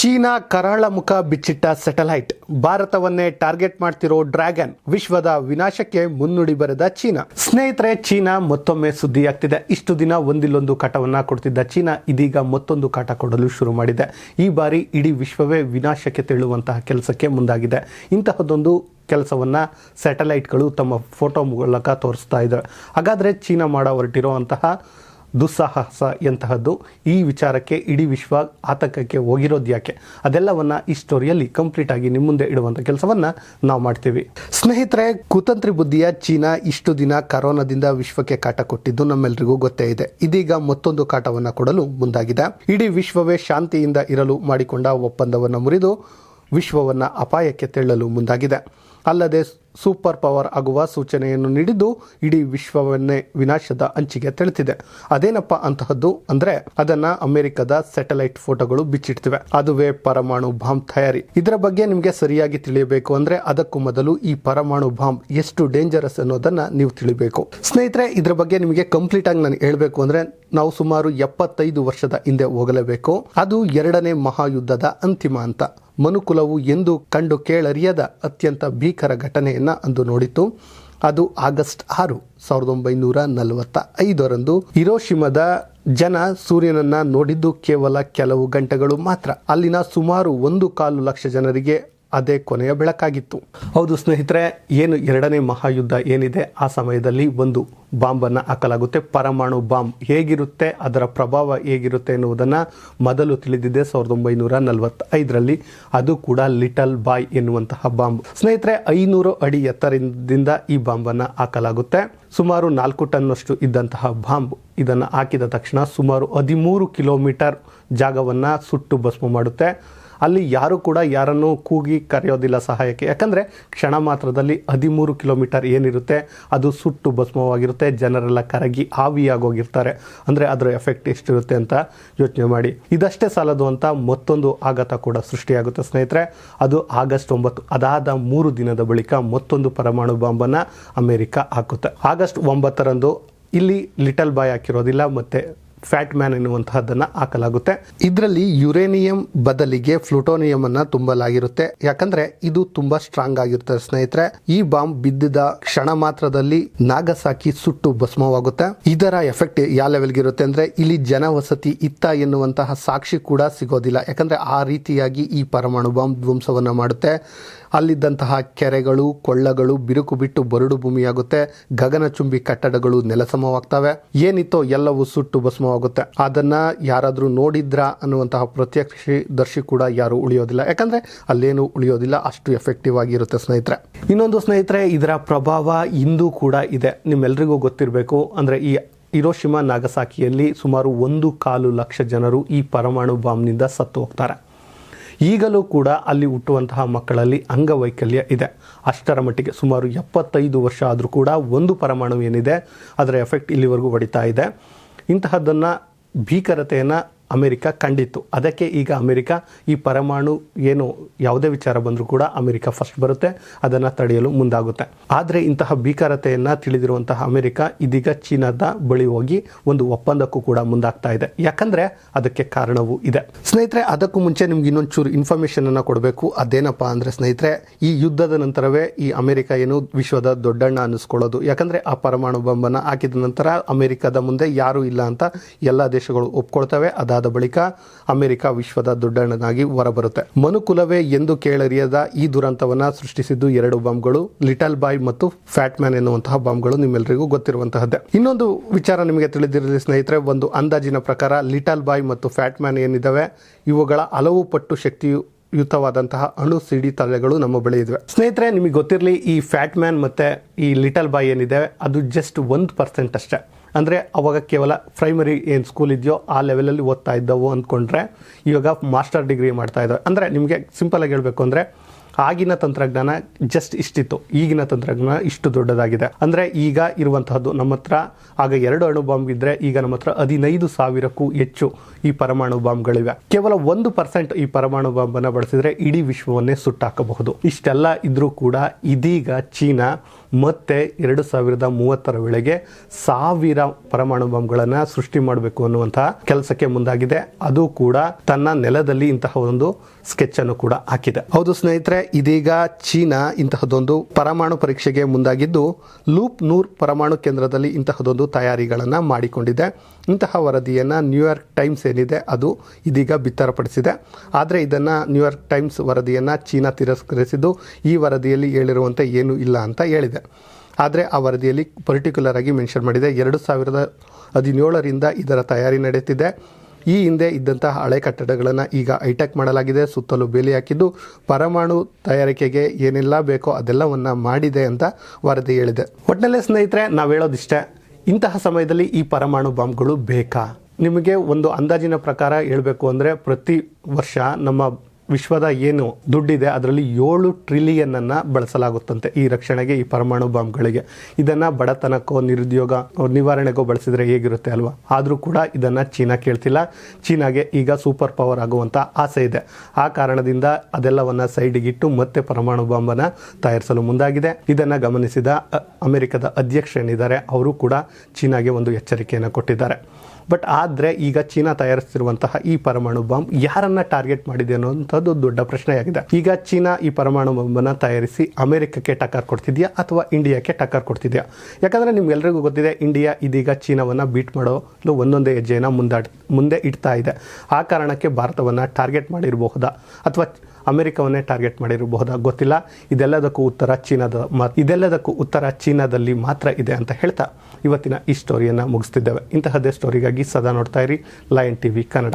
China ಕರಾಳ ಮುಖ ಬಿಚ್ಚಿಟ್ಟ ಸೆಟಲೈಟ್. ಭಾರತವನ್ನೇ ಟಾರ್ಗೆಟ್ ಮಾಡ್ತಿರೋ ಡ್ರ್ಯಾಗನ್ ವಿಶ್ವದ ವಿನಾಶಕ್ಕೆ ಮುನ್ನುಡಿ ಬರೆದ ಚೀನಾ. ಸ್ನೇಹಿತರೆ, ಚೀನಾ ಮತ್ತೊಮ್ಮೆ ಸುದ್ದಿಯಾಗ್ತಿದೆ. ಇಷ್ಟು ದಿನ ಒಂದಿಲ್ಲೊಂದು ಕಾಟವನ್ನ ಕೊಡ್ತಿದ್ದ ಚೀನಾ ಇದೀಗ ಮತ್ತೊಂದು ಕಾಟ ಕೊಡಲು ಶುರು ಮಾಡಿದೆ. ಈ ಬಾರಿ ಇಡೀ ವಿಶ್ವವೇ ವಿನಾಶಕ್ಕೆ ತೆಳುವಂತಹ ಕೆಲಸಕ್ಕೆ ಮುಂದಾಗಿದೆ. ಇಂತಹದ್ದೊಂದು ಕೆಲಸವನ್ನ ಸ್ಯಾಟಲೈಟ್ಗಳು ತಮ್ಮ ಫೋಟೋ ಮೂಲಕ ತೋರಿಸ್ತಾ ಇದ್ದಾರೆ. ಹಾಗಾದರೆ ಚೀನಾ ಮಾಡ ಹೊರಟಿರುವಂತಹ ದುಸ್ಸಾಹಸ ಎಂತಹದ್ದು ಈ ವಿಚಾರಕ್ಕೆ ಇಡೀ ವಿಶ್ವ ಆತಂಕಕ್ಕೆ ಹೋಗಿರೋದು ಯಾಕೆ? ಅದೆಲ್ಲವನ್ನ ಈ ಸ್ಟೋರಿಯಲ್ಲಿ ಕಂಪ್ಲೀಟ್ ಆಗಿ ನಿಮ್ಮ ಮುಂದೆ ಇಡುವಂಥ ಕೆಲಸವನ್ನ ನಾವು ಮಾಡ್ತೀವಿ. ಸ್ನೇಹಿತರೆ, ಕುತಂತ್ರಿ ಬುದ್ಧಿಯ ಚೀನಾ ಇಷ್ಟು ದಿನ ಕರೋನಾದಿಂದ ವಿಶ್ವಕ್ಕೆ ಕಾಟ ಕೊಟ್ಟಿದ್ದು ನಮ್ಮೆಲ್ಲರಿಗೂ ಗೊತ್ತೇ ಇದೆ. ಇದೀಗ ಮತ್ತೊಂದು ಕಾಟವನ್ನ ಕೊಡಲು ಮುಂದಾಗಿದೆ. ಇಡೀ ವಿಶ್ವವೇ ಶಾಂತಿಯಿಂದ ಇರಲು ಮಾಡಿಕೊಂಡ ಒಪ್ಪಂದವನ್ನು ಮುರಿದು ವಿಶ್ವವನ್ನ ಅಪಾಯಕ್ಕೆ ತೆಳ್ಳಲು ಮುಂದಾಗಿದೆ. ಅಲ್ಲದೆ ಸೂಪರ್ ಪವರ್ ಆಗುವ ಸೂಚನೆಯನ್ನು ನೀಡಿದ್ದು ಇಡೀ ವಿಶ್ವವನ್ನೇ ವಿನಾಶದ ಅಂಚಿಗೆ ತೆಳೆತಿದೆ. ಅದೇನಪ್ಪ ಅಂತಹದ್ದು ಅಂದ್ರೆ ಅದನ್ನ ಅಮೆರಿಕದ ಸ್ಯಾಟಲೈಟ್ ಫೋಟೋಗಳು ಬಿಚ್ಚಿಡ್ತಿವೆ. ಅದುವೇ ಪರಮಾಣು ಬಾಂಬ್ ತಯಾರಿ. ಇದರ ಬಗ್ಗೆ ನಿಮಗೆ ಸರಿಯಾಗಿ ತಿಳಿಯಬೇಕು ಅಂದ್ರೆ ಅದಕ್ಕೂ ಮೊದಲು ಈ ಪರಮಾಣು ಬಾಂಬ್ ಎಷ್ಟು ಡೇಂಜರಸ್ ಅನ್ನೋದನ್ನ ನೀವು ತಿಳಿಬೇಕು. ಸ್ನೇಹಿತರೆ, ಇದರ ಬಗ್ಗೆ ನಿಮಗೆ ಕಂಪ್ಲೀಟ್ ಆಗಿ ನಾನು ಹೇಳಬೇಕು ಅಂದ್ರೆ ನಾವು ಸುಮಾರು ಎಪ್ಪತ್ತೈದು ವರ್ಷದ ಹಿಂದೆ ಹೋಗಲೇಬೇಕು. ಅದು ಎರಡನೇ ಮಹಾಯುದ್ಧದ ಅಂತಿಮ ಅಂತ ಮನುಕುಲವು ಎಂದು ಕಂಡು ಕೇಳರಿಯದ ಅತ್ಯಂತ ಭೀಕರ ಘಟನೆಯನ್ನ ಅಂದು ನೋಡಿತು. ಅದು ಆಗಸ್ಟ್ ಆರು, ಸಾವಿರದ ಒಂಬೈನೂರ ನಲವತ್ತ ಐದರಂದು ಹಿರೋಶಿಮದ ಜನ ಸೂರ್ಯನನ್ನ ನೋಡಿದ್ದು ಕೇವಲ ಕೆಲವು ಗಂಟೆಗಳು ಮಾತ್ರ. ಅಲ್ಲಿನ ಸುಮಾರು ಒಂದು ಕಾಲು ಲಕ್ಷ ಜನರಿಗೆ ಅದೇ ಕೊನೆಯ ಬೆಳಕಾಗಿತ್ತು. ಹೌದು ಸ್ನೇಹಿತರೆ, ಏನು ಎರಡನೇ ಮಹಾಯುದ್ಧ ಏನಿದೆ ಆ ಸಮಯದಲ್ಲಿ ಒಂದು ಬಾಂಬನ್ನು ಹಾಕಲಾಗುತ್ತೆ. ಪರಮಾಣು ಬಾಂಬ್ ಹೇಗಿರುತ್ತೆ, ಅದರ ಪ್ರಭಾವ ಹೇಗಿರುತ್ತೆ ಎನ್ನುವುದನ್ನು ಮೊದಲು ತಿಳಿದಿದೆ ಸಾವಿರದ ಒಂಬೈನೂರ ನಲವತ್ತೈದರಲ್ಲಿ. ಅದು ಕೂಡ ಲಿಟಲ್ ಬಾಯ್ ಎನ್ನುವಂತಹ ಬಾಂಬ್. ಸ್ನೇಹಿತರೆ, ಐನೂರು ಅಡಿ ಎತ್ತರದಿಂದ ಈ ಬಾಂಬನ್ನು ಹಾಕಲಾಗುತ್ತೆ. ಸುಮಾರು ನಾಲ್ಕು ಟನ್ನಷ್ಟು ಇದ್ದಂತಹ ಬಾಂಬ್ ಇದನ್ನು ಹಾಕಿದ ತಕ್ಷಣ ಸುಮಾರು ಹದಿಮೂರು ಕಿಲೋಮೀಟರ್ ಜಾಗವನ್ನು ಸುಟ್ಟು ಭಸ್ಮ ಮಾಡುತ್ತೆ. ಅಲ್ಲಿ ಯಾರು ಕೂಡ ಯಾರನ್ನು ಕೂಗಿ ಕರೆಯೋದಿಲ್ಲ ಸಹಾಯಕ್ಕೆ. ಯಾಕಂದರೆ ಕ್ಷಣ ಮಾತ್ರದಲ್ಲಿ ಹದಿಮೂರು ಕಿಲೋಮೀಟರ್ ಏನಿರುತ್ತೆ, ಅದು ಸುಟ್ಟು ಭಸ್ಮವಾಗಿರುತ್ತೆ, ಜನರೆಲ್ಲ ಕರಗಿ ಆವಿಯಾಗೋಗಿರ್ತಾರೆ. ಅಂದರೆ ಅದರ ಎಫೆಕ್ಟ್ ಎಷ್ಟಿರುತ್ತೆ ಅಂತ ಯೋಚನೆ ಮಾಡಿ. ಇದಷ್ಟೇ ಸಾಲದು ಅಂತ ಮತ್ತೊಂದು ಆಘಾತ ಕೂಡ ಸೃಷ್ಟಿಯಾಗುತ್ತೆ ಸ್ನೇಹಿತರೆ. ಅದು ಆಗಸ್ಟ್ ಒಂಬತ್ತು, ಅದಾದ ಮೂರು ದಿನದ ಬಳಿಕ ಮತ್ತೊಂದು ಪರಮಾಣು ಬಾಂಬನ್ನು ಅಮೆರಿಕ ಹಾಕುತ್ತೆ. ಆಗಸ್ಟ್ ಒಂಬತ್ತರಂದು ಇಲ್ಲಿ ಲಿಟಲ್ ಬಾಯ್ ಹಾಕಿರೋದಿಲ್ಲ, ಮತ್ತೆ ಫ್ಯಾಟ್ ಮ್ಯಾನ್ ಎನ್ನುವಂತಹದ್ದನ್ನ ಹಾಕಲಾಗುತ್ತೆ. ಇದರಲ್ಲಿ ಯುರೇನಿಯಂ ಬದಲಿಗೆ ಫ್ಲೂಟೋನಿಯಂ ಅನ್ನ ತುಂಬಲಾಗಿರುತ್ತೆ. ಯಾಕಂದ್ರೆ ಇದು ತುಂಬಾ ಸ್ಟ್ರಾಂಗ್ ಆಗಿರುತ್ತೆ ಸ್ನೇಹಿತರೆ. ಈ ಬಾಂಬ್ ಬಿದ್ದಿದ ಕ್ಷಣ ಮಾತ್ರದಲ್ಲಿ ನಾಗಸಾಕಿ ಸುಟ್ಟು ಭಸ್ಮವಾಗುತ್ತೆ. ಇದರ ಎಫೆಕ್ಟ್ ಯಾವ ಲೆವೆಲ್ಗೆ ಇರುತ್ತೆ ಅಂದ್ರೆ ಇಲ್ಲಿ ಜನವಸತಿ ಇತ್ತ ಎನ್ನುವಂತಹ ಸಾಕ್ಷಿ ಕೂಡ ಸಿಗೋದಿಲ್ಲ. ಯಾಕಂದ್ರೆ ಆ ರೀತಿಯಾಗಿ ಈ ಪರಮಾಣು ಬಾಂಬ್ ಧ್ವಂಸವನ್ನ ಮಾಡುತ್ತೆ. ಅಲ್ಲಿದ್ದಂತಹ ಕೆರೆಗಳು, ಕೊಳ್ಳಗಳು, ಬಿರುಕು ಬಿಟ್ಟು ಬರಡು ಭೂಮಿಯಾಗುತ್ತೆ. ಗಗನಚುಂಬಿ ಕಟ್ಟಡಗಳು ನೆಲಸಮವಾಗ್ತವೆ. ಏನಿತ್ತೋ ಎಲ್ಲವೂ ಸುಟ್ಟು ಭಸ್ಮವಾಗುತ್ತೆ. ಅದನ್ನ ಯಾರಾದರೂ ನೋಡಿದ್ರ ಅನ್ನುವಂತಹ ಪ್ರತ್ಯಕ್ಷದರ್ಶಿ ಕೂಡ ಯಾರು ಉಳಿಯೋದಿಲ್ಲ. ಯಾಕಂದ್ರೆ ಅಲ್ಲೇನು ಉಳಿಯೋದಿಲ್ಲ. ಅಷ್ಟು ಎಫೆಕ್ಟಿವ್ ಆಗಿರುತ್ತೆ ಸ್ನೇಹಿತರೆ. ಇನ್ನೊಂದು ಸ್ನೇಹಿತರೆ, ಇದರ ಪ್ರಭಾವ ಇಂದು ಕೂಡ ಇದೆ. ನಿಮ್ಮೆಲ್ರಿಗೂ ಗೊತ್ತಿರಬೇಕು. ಅಂದ್ರೆ ಈ ಇರೋಶಿಮಾ ನಾಗಸಾಕಿಯಲ್ಲಿ ಸುಮಾರು ಒಂದು ಕಾಲು ಲಕ್ಷ ಜನರು ಈ ಪರಮಾಣು ಬಾಂಬ್ನಿಂದ ಸತ್ತು ಹೋಗ್ತಾರೆ. ಈಗಲೂ ಕೂಡ ಅಲ್ಲಿ ಹುಟ್ಟುವಂತಹ ಮಕ್ಕಳಲ್ಲಿ ಅಂಗವೈಕಲ್ಯ ಇದೆ. ಅಷ್ಟರ ಮಟ್ಟಿಗೆ ಸುಮಾರು ಎಪ್ಪತ್ತೈದು ವರ್ಷ ಆದರೂ ಕೂಡ ಒಂದು ಪರಮಾಣು ಏನಿದೆ, ಅದರ ಎಫೆಕ್ಟ್ ಇಲ್ಲಿವರೆಗೂ ಹೊಡಿತಾ ಇದೆ. ಇಂತಹದ್ದನ್ನು ಭೀಕರತೆಯನ್ನು ಅಮೆರಿಕ ಕಂಡಿತ್ತು. ಅದಕ್ಕೆ ಈಗ ಅಮೆರಿಕ ಈ ಪರಮಾಣು ಏನು ಯಾವುದೇ ವಿಚಾರ ಬಂದರೂ ಕೂಡ ಅಮೆರಿಕ ಫಸ್ಟ್ ಬರುತ್ತೆ, ಅದನ್ನು ತಡೆಯಲು ಮುಂದಾಗುತ್ತೆ. ಆದರೆ ಇಂತಹ ಭೀಕರತೆಯನ್ನು ತಿಳಿದಿರುವಂತಹ ಅಮೆರಿಕ ಇದೀಗ ಚೀನಾದ ಬಳಿ ಹೋಗಿ ಒಂದು ಒಪ್ಪಂದಕ್ಕೂ ಕೂಡ ಮುಂದಾಗ್ತಾ ಇದೆ. ಯಾಕಂದರೆ ಅದಕ್ಕೆ ಕಾರಣವೂ ಇದೆ. ಸ್ನೇಹಿತರೆ, ಅದಕ್ಕೂ ಮುಂಚೆ ನಿಮ್ಗೆ ಇನ್ನೊಂದು ಚೂರು ಇನ್ಫಾರ್ಮೇಷನ್ ಅನ್ನು ಕೊಡಬೇಕು. ಅದೇನಪ್ಪ ಅಂದರೆ ಸ್ನೇಹಿತರೆ, ಈ ಯುದ್ಧದ ನಂತರವೇ ಈ ಅಮೆರಿಕ ಏನು ವಿಶ್ವದ ದೊಡ್ಡಣ್ಣ ಅನ್ನಿಸ್ಕೊಳ್ಳೋದು. ಯಾಕಂದರೆ ಆ ಪರಮಾಣು ಬಾಂಬನ್ನು ಹಾಕಿದ ನಂತರ ಅಮೆರಿಕದ ಮುಂದೆ ಯಾರೂ ಇಲ್ಲ ಅಂತ ಎಲ್ಲ ದೇಶಗಳು ಒಪ್ಕೊಳ್ತವೆ. ಅದಾದ ಬಳಿಕ ಅಮೆರಿಕ ವಿಶ್ವದ ದೊಡ್ಡಣ್ಣನಾಗಿ ಹೊರಬರುತ್ತೆ. ಮನುಕುಲವೇ ಎಂದು ಕೇಳರಿಯದ ಈ ದುರಂತವನ್ನ ಸೃಷ್ಟಿಸಿದ್ದು ಎರಡು ಬಾಂಬ್ಗಳು, ಲಿಟಲ್ ಬಾಯ್ ಮತ್ತು ಫ್ಯಾಟ್ ಮ್ಯಾನ್ ಎನ್ನುವಂತಹ ಬಾಂಬ್ಗಳು ನಿಮ್ಮೆಲ್ಲರಿಗೂ ಗೊತ್ತಿರುವಂತಹದ್ದೇ. ಇನ್ನೊಂದು ವಿಚಾರ ನಿಮಗೆ ತಿಳಿದಿರಲಿ ಸ್ನೇಹಿತರೆ, ಒಂದು ಅಂದಾಜಿನ ಪ್ರಕಾರ ಲಿಟಲ್ ಬಾಯ್ ಮತ್ತು ಫ್ಯಾಟ್ ಮ್ಯಾನ್ ಏನಿದಾವೆ ಇವುಗಳ ಹಲವು ಪಟ್ಟು ಶಕ್ತಿಯು ಯುತವಾದಂತಹ ಅಣು ಸಿಡಿ ತಲೆಗಳು ನಮ್ಮ ಬಳಿ ಇವೆ ಸ್ನೇಹಿತರೆ, ನಿಮಗೆ ಗೊತ್ತಿರಲಿ ಈ ಫ್ಯಾಟ್ ಮ್ಯಾನ್ ಮತ್ತೆ ಈ ಲಿಟಲ್ ಬಾಯ್ ಏನಿದೆ ಅದು ಜಸ್ಟ್ ಒಂದು ಪರ್ಸೆಂಟ್ ಅಷ್ಟೇ. ಅಂದರೆ ಅವಾಗ ಕೇವಲ ಪ್ರೈಮರಿ ಏನು ಸ್ಕೂಲ್ ಇದೆಯೋ ಆ ಲೆವೆಲಲ್ಲಿ ಓದ್ತಾ ಇದ್ದವು ಅಂದ್ಕೊಂಡ್ರೆ ಇವಾಗ ಮಾಸ್ಟರ್ ಡಿಗ್ರಿ ಮಾಡ್ತಾ ಇದ್ದಾವೆ ಅಂದರೆ ನಿಮಗೆ ಸಿಂಪಲಾಗಿ ಹೇಳಬೇಕು ಅಂದರೆ ಆಗಿನ ತಂತ್ರಜ್ಞಾನ ಜಸ್ಟ್ ಇಷ್ಟಿತ್ತು. ಈಗಿನ ತಂತ್ರಜ್ಞಾನ ಇಷ್ಟು ದೊಡ್ಡದಾಗಿದೆ. ಅಂದ್ರೆ ಈಗ ಇರುವಂತಹದ್ದು ನಮ್ಮ ಹತ್ರ ಆಗ ಎರಡು ಅಣು ಬಾಂಬ್ ಇದ್ದರೆ ಈಗ ನಮ್ಮ ಹತ್ರ ಹದಿನೈದು ಸಾವಿರಕ್ಕೂ ಹೆಚ್ಚು ಈ ಪರಮಾಣು ಬಾಂಬ್ಗಳಿವೆ. ಕೇವಲ ಒಂದು ಪರ್ಸೆಂಟ್ ಈ ಪರಮಾಣು ಬಾಂಬ್ ಅನ್ನ ಬಳಸಿದ್ರೆ ಇಡೀ ವಿಶ್ವವನ್ನೇ ಸುಟ್ಟಾಕಬಹುದು. ಇಷ್ಟೆಲ್ಲ ಇದ್ರೂ ಕೂಡ ಇದೀಗ ಚೀನಾ ಮತ್ತೆ ಎರಡು ಸಾವಿರದ ಮೂವತ್ತರ ವೇಳೆಗೆ ಸಾವಿರ ಪರಮಾಣು ಬಾಂಬ್ಗಳನ್ನು ಸೃಷ್ಟಿ ಮಾಡಬೇಕು ಅನ್ನುವಂತಹ ಕೆಲಸಕ್ಕೆ ಮುಂದಾಗಿದೆ. ಅದು ಕೂಡ ತನ್ನ ನೆಲದಲ್ಲಿ ಇಂತಹ ಒಂದು ಸ್ಕೆಚ್ ಅನ್ನು ಕೂಡ ಹಾಕಿದೆ. ಹೌದು ಸ್ನೇಹಿತರೆ ಇದೀಗ ಚೀನಾ ಇಂತಹದೊಂದು ಪರಮಾಣು ಪರೀಕ್ಷೆಗೆ ಮುಂದಾಗಿದ್ದು ಲೂಪ್ ನೂರ್ ಪರಮಾಣು ಕೇಂದ್ರದಲ್ಲಿ ಇಂತಹದೊಂದು ತಯಾರಿಗಳನ್ನು ಮಾಡಿಕೊಂಡಿದೆ. ಇಂತಹ ವರದಿಯನ್ನು ನ್ಯೂಯಾರ್ಕ್ ಟೈಮ್ಸ್ ಏನಿದೆ ಅದು ಇದೀಗ ಬಿತ್ತರಪಡಿಸಿದೆ. ಆದರೆ ಇದನ್ನು ನ್ಯೂಯಾರ್ಕ್ ಟೈಮ್ಸ್ ವರದಿಯನ್ನು ಚೀನಾ ತಿರಸ್ಕರಿಸಿದ್ದು ಈ ವರದಿಯಲ್ಲಿ ಹೇಳಿರುವಂತೆ ಏನೂ ಇಲ್ಲ ಅಂತ ಹೇಳಿದೆ. ಆದರೆ ಆ ವರದಿಯಲ್ಲಿ ಪರ್ಟಿಕ್ಯುಲರ್ ಆಗಿ ಮೆನ್ಷನ್ ಮಾಡಿದೆ. ಎರಡು ಸಾವಿರದ ಹದಿನೇಳರಿಂದ ಇದರ ತಯಾರಿ ನಡೆಯುತ್ತಿದೆ. ಈ ಹಿಂದೆ ಇದ್ದಂತಹ ಹಳೆ ಕಟ್ಟಡಗಳನ್ನು ಈಗ ಹೈಟೆಕ್ ಮಾಡಲಾಗಿದೆ, ಸುತ್ತಲೂ ಬೇಲಿ ಹಾಕಿದ್ದು. ಪರಮಾಣು ತಯಾರಿಕೆಗೆ ಏನೆಲ್ಲ ಬೇಕೋ ಅದೆಲ್ಲವನ್ನು ಮಾಡಿದೆ ಅಂತ ವರದಿ ಹೇಳಿದೆ. ಒಟ್ಟಿನಲ್ಲಿ ಸ್ನೇಹಿತರೆ, ನಾವು ಹೇಳೋದಿಷ್ಟೇ, ಇಂತಹ ಸಮಯದಲ್ಲಿ ಈ ಪರಮಾಣು ಬಾಂಬ್ಗಳು ಬೇಕಾ? ನಿಮಗೆ ಒಂದು ಅಂದಾಜಿನ ಪ್ರಕಾರ ಹೇಳಬೇಕು ಅಂದರೆ ಪ್ರತಿ ವರ್ಷ ನಮ್ಮ ವಿಶ್ವದ ಏನು ದುಡ್ಡಿದೆ ಅದರಲ್ಲಿ ಏಳು ಟ್ರಿಲಿಯನ್ ಅನ್ನ ಬಳಸಲಾಗುತ್ತಂತೆ ಈ ರಕ್ಷಣೆಗೆ, ಈ ಪರಮಾಣು ಬಾಂಬ್ಗಳಿಗೆ. ಇದನ್ನ ಬಡತನಕ್ಕೋ, ನಿರುದ್ಯೋಗ ನಿವಾರಣೆಗೋ ಬಳಸಿದರೆ ಹೇಗಿರುತ್ತೆ ಅಲ್ವಾ? ಆದರೂ ಕೂಡ ಇದನ್ನು ಚೀನಾ ಕೇಳ್ತಿಲ್ಲ. ಚೀನಾಗೆ ಈಗ ಸೂಪರ್ ಪವರ್ ಆಗುವಂಥ ಆಸೆ ಇದೆ. ಆ ಕಾರಣದಿಂದ ಅದೆಲ್ಲವನ್ನು ಸೈಡಿಗಿಟ್ಟು ಮತ್ತೆ ಪರಮಾಣು ಬಾಂಬನ್ನು ತಯಾರಿಸಲು ಮುಂದಾಗಿದೆ. ಇದನ್ನು ಗಮನಿಸಿದ ಅಮೆರಿಕದ ಅಧ್ಯಕ್ಷ ಏನಿದ್ದಾರೆ, ಅವರು ಕೂಡ ಚೀನಾಗೆ ಒಂದು ಎಚ್ಚರಿಕೆಯನ್ನು ಕೊಟ್ಟಿದ್ದಾರೆ. ಬಟ್ ಆದರೆ ಈಗ ಚೀನಾ ತಯಾರಿಸ್ತಿರುವಂತಹ ಈ ಪರಮಾಣು ಬಾಂಬ್ ಯಾರನ್ನ ಟಾರ್ಗೆಟ್ ಮಾಡಿದೆ ಅನ್ನೋಂಥದ್ದು ದೊಡ್ಡ ಪ್ರಶ್ನೆಯಾಗಿದೆ. ಈಗ ಚೀನಾ ಈ ಪರಮಾಣು ಬಾಂಬನ್ನು ತಯಾರಿಸಿ ಅಮೆರಿಕಕ್ಕೆ ಟಕ್ಕರ್ ಕೊಡ್ತಿದೆಯಾ ಅಥವಾ ಇಂಡಿಯಾಕ್ಕೆ ಟಕ್ಕರ್ ಕೊಡ್ತಿದೆಯಾ? ಯಾಕಂದರೆ ನಿಮ್ಗೆಲ್ರಿಗೂ ಗೊತ್ತಿದೆ, ಇಂಡಿಯಾ ಇದೀಗ ಚೀನಾವನ್ನು ಬೀಟ್ ಮಾಡಲು ಒಂದೊಂದೇ ಹೆಜ್ಜೆಯನ್ನು ಮುಂದಾಡ್, ಮುಂದೆ ಇಡ್ತಾ ಇದೆ. ಆ ಕಾರಣಕ್ಕೆ ಭಾರತವನ್ನು ಟಾರ್ಗೆಟ್ ಮಾಡಿರಬಹುದಾ? ಅಥವಾ ಅಮೆರಿಕವನ್ನೇ ಟಾರ್ಗೆಟ್ ಮಾಡಿರಬಹುದಾ? ಗೊತ್ತಿಲ್ಲ. ಇದೆಲ್ಲದಕ್ಕೂ ಉತ್ತರ ಚೀನಾದ ಮಾ, ಇದೆಲ್ಲದಕ್ಕೂ ಉತ್ತರ ಚೀನಾದಲ್ಲಿ ಮಾತ್ರ ಇದೆ ಅಂತ ಹೇಳ್ತಾ ಇವತ್ತಿನ ಈ ಸ್ಟೋರಿಯನ್ನು ಮುಗಿಸ್ತಿದ್ದೇವೆ. ಇಂತಹದ್ದೇ ಸ್ಟೋರಿಗಾಗಿ ಸದಾ ನೋಡ್ತಾ ಇರಿ. Lion TV Kannada.